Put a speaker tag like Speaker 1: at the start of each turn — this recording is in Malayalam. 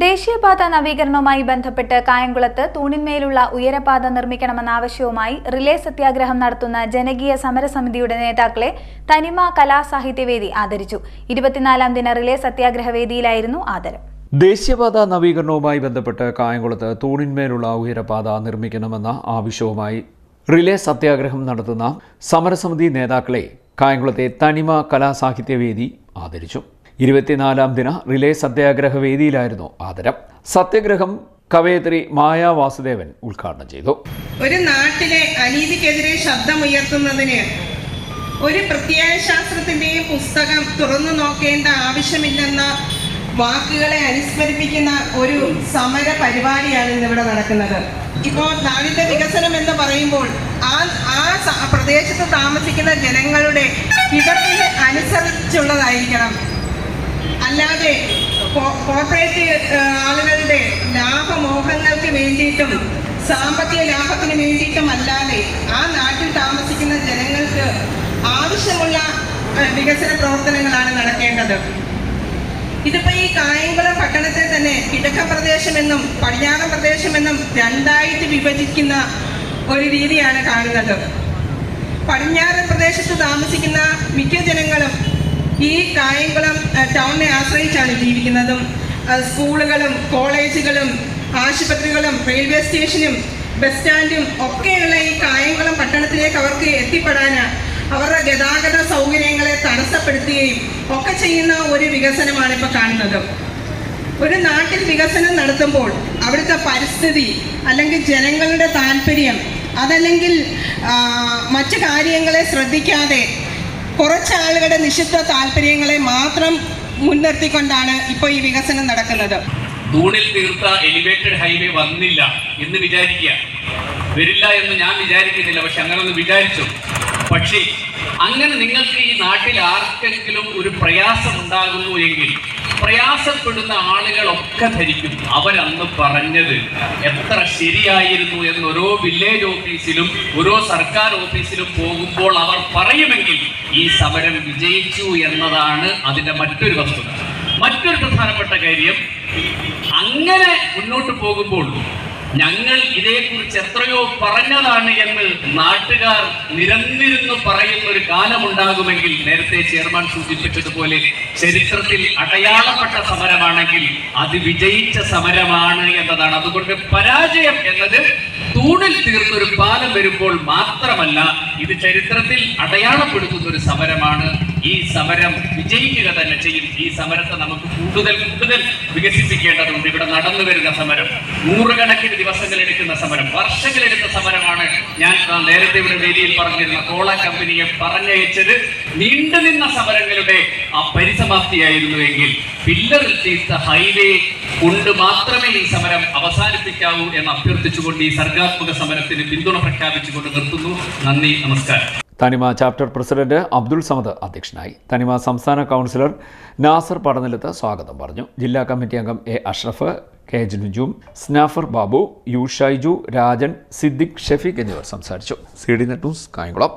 Speaker 1: ദേശീയപാത നവീകരണവുമായി ബന്ധപ്പെട്ട് കായംകുളത്ത് തൂണിന്മേലുള്ള ഉയരപാത നിർമ്മിക്കണമെന്ന ആവശ്യവുമായി റിലേ സത്യാഗ്രഹം നടത്തുന്ന ജനകീയ സമരസമിതിയുടെ നേതാക്കളെ തനിമ കലാസാഹിത്യവേദി ആദരിച്ചു. ഇരുപത്തിനാലാം ദിന റിലേ സത്യാഗ്രഹവേദിയിലായിരുന്നു ആദരം.
Speaker 2: ദേശീയപാത നവീകരണവുമായി ബന്ധപ്പെട്ട് കായംകുളത്ത് തൂണിന്മേലുള്ള ഉയരപാത നിർമ്മിക്കണമെന്ന ആവശ്യവുമായി റിലേ സത്യാഗ്രഹം നടത്തുന്ന സമരസമിതി നേതാക്കളെ കായംകുളത്തെ തനിമ കലാസാഹിത്യവേദി ആദരിച്ചു. ഇരുപത്തിനാലാം ദിന റിലേ സത്യാഗ്രഹ വേദിയിലായിരുന്നു ആദരം. സത്യഗ്രഹം കവയത്രി മായ വാസുദേവൻ ഉദ്ഘാടനം ചെയ്തു.
Speaker 3: ഒരു നാട്ടിലെ അനീതിക്കെതിരെ ശബ്ദമുയർത്തുന്നതിന് ഒരു പ്രത്യയശാസ്ത്രത്തിന്റെയും പുസ്തകം തുറന്നു നോക്കേണ്ട ആവശ്യമില്ലെന്ന വാക്കുകളെ അനുസ്മരിപ്പിക്കുന്ന ഒരു സമര പരിപാടിയാണ് ഇന്നിവിടെ നടക്കുന്നത്. ഇപ്പോൾ നാടിന്റെ വികസനം എന്ന് പറയുമ്പോൾ ആ ആ പ്രദേശത്ത് താമസിക്കുന്ന ജനങ്ങളുടെ ഹിതത്തിന് അനുസരിച്ചുള്ളതായിരിക്കണം. അല്ലാതെ കോർപ്പറേറ്റ് ആളുകളുടെ ലാഭമോഹങ്ങൾക്ക് വേണ്ടിയിട്ടും സാമ്പത്തിക ലാഭത്തിന് വേണ്ടിയിട്ടും അല്ലാതെ ആ നാട്ടിൽ താമസിക്കുന്ന ജനങ്ങൾക്ക് ആവശ്യമുള്ള വികസന പ്രവർത്തനങ്ങളാണ് നടക്കേണ്ടത്. ഇതിപ്പോ ഈ കായംകുളം പട്ടണത്തെ തന്നെ കിഴക്കൻ പ്രദേശമെന്നും പടിഞ്ഞാറൻ പ്രദേശമെന്നും രണ്ടായിട്ട് വിഭജിക്കുന്ന ഒരു രീതിയാണ് കാണുന്നത്. പടിഞ്ഞാറൻ പ്രദേശത്ത് താമസിക്കുന്ന മിക്ക ജനങ്ങളും ഈ കായംകുളം ടൗണിനെ ആശ്രയിച്ചാണ് ജീവിക്കുന്നതും സ്കൂളുകളും കോളേജുകളും ആശുപത്രികളും റെയിൽവേ സ്റ്റേഷനും ബസ് സ്റ്റാൻഡും ഒക്കെയുള്ള ഈ കായംകുളം പട്ടണത്തിലേക്ക് അവർക്ക് എത്തിപ്പെടാൻ അവരുടെ ഗതാഗത സൗകര്യങ്ങളെ തടസ്സപ്പെടുത്തുകയും ഒക്കെ ചെയ്യുന്ന ഒരു വികസനമാണ് ഇപ്പോൾ കാണുന്നത്. ഒരു നാട്ടിൽ വികസനം നടത്തുമ്പോൾ അവിടുത്തെ പരിസ്ഥിതി അല്ലെങ്കിൽ ജനങ്ങളുടെ താല്പര്യം അതല്ലെങ്കിൽ മറ്റു കാര്യങ്ങളെ ശ്രദ്ധിക്കാതെ കുറച്ചാളുകളുടെ നിഷിദ്ധ താല്പര്യങ്ങളെ മാത്രം മുൻനിർത്തിക്കൊണ്ടാണ് ഇപ്പോൾ ഈ വികസനം നടക്കുന്നത്.
Speaker 4: തൂണിൽ തീർത്ത എലിവേറ്റഡ് ഹൈവേ വന്നില്ല എന്ന് വിചാരിക്കുക. വരില്ല എന്ന് ഞാൻ വിചാരിക്കുന്നില്ല പക്ഷെ അങ്ങനെ ഒന്ന് വിചാരിച്ചു. പക്ഷേ അങ്ങനെ നിങ്ങൾക്ക് ഈ നാട്ടിൽ ആർക്കെങ്കിലും ഒരു പ്രയാസം ഉണ്ടാകുന്നു എങ്കിൽ പ്രയാസപ്പെടുന്ന ആളുകളൊക്കെ ധരിക്കും. അവരന്ന് പറഞ്ഞത് എത്ര ശരിയായിരുന്നു എന്ന് ഓരോ വില്ലേജ് ഓഫീസിലും ഓരോ സർക്കാർ ഓഫീസിലും പോകുമ്പോൾ അവർ പറയുമെങ്കിൽ ഈ സമരം വിജയിച്ചു എന്നതാണ് അതിന്റെ മറ്റൊരു വസ്തുത. മറ്റൊരു പ്രധാനപ്പെട്ട കാര്യം അങ്ങനെ മുന്നോട്ട് പോകുമ്പോൾ ഞങ്ങൾ ഇതേക്കുറിച്ച് എത്രയോ പറഞ്ഞതാണ് എന്ന് നാട്ടുകാർ നിരന്നിരുന്ന് പറയുന്ന ഒരു കാലമുണ്ടാകുമെങ്കിൽ നേരത്തെ ചെയർമാൻ സൂചിപ്പിച്ചതുപോലെ ചരിത്രത്തിൽ അടയാളപ്പെട്ട സമരമാണെങ്കിൽ അത് വിജയിച്ച സമരമാണ് എന്നതാണ്. അതുകൊണ്ട് പരാജയം എന്നത് തൂണിൽ തീർന്നൊരു പാലം വരുമ്പോൾ മാത്രമല്ല ഇത് ചരിത്രത്തിൽ അടയാളപ്പെടുത്തുന്ന ഒരു സമരമാണ്. ഈ സമരം വിജയിക്കുക തന്നെ ചെയ്യും. ഈ സമരത്തെ നമുക്ക് കൂടുതൽ കൂടുതൽ വികസിപ്പിക്കേണ്ടതുണ്ട്. ഇവിടെ നടന്നു വരുന്ന സമരം നൂറുകണക്കിന് ദിവസങ്ങൾ എടുക്കുന്ന സമരം വർഷങ്ങളെടുത്ത സമരമാണ് ഞാൻ നേരത്തെ ഇവിടെ വേദിയിൽ പറഞ്ഞിരുന്ന കോള കമ്പനിയെ പറഞ്ഞയച്ചത്. നീണ്ടു നിന്ന സമരങ്ങളുടെ ആ പരിസമാപ്തിയായിരുന്നു എങ്കിൽ പില്ലറിൽ തീർത്ത ഹൈവേ കൊണ്ട് മാത്രമേ ഈ സമരം അവസാനിപ്പിക്കാവൂ എന്ന് അഭ്യർത്ഥിച്ചുകൊണ്ട് ഈ സർഗാത്മക സമരത്തിന് പിന്തുണ പ്രഖ്യാപിച്ചുകൊണ്ട് നിർത്തുന്നു. നന്ദി നമസ്കാരം.
Speaker 2: തനിമ ചാപ്റ്റർ പ്രസിഡന്റ് അബ്ദുൾ സമദ് അധ്യക്ഷനായി. തനിമ സംസ്ഥാന കൗൺസിലർ നാസർ പടനിലത്ത് സ്വാഗതം പറഞ്ഞു. ജില്ലാ കമ്മിറ്റി അംഗം എ അഷ്റഫ് കെ ജുനുജും സ്നാഫർ ബാബു യു ഷൈജു രാജൻ സിദ്ദിഖ് ഷെഫീഖ് എന്നിവർ സംസാരിച്ചു. C D net news Kayamkulam.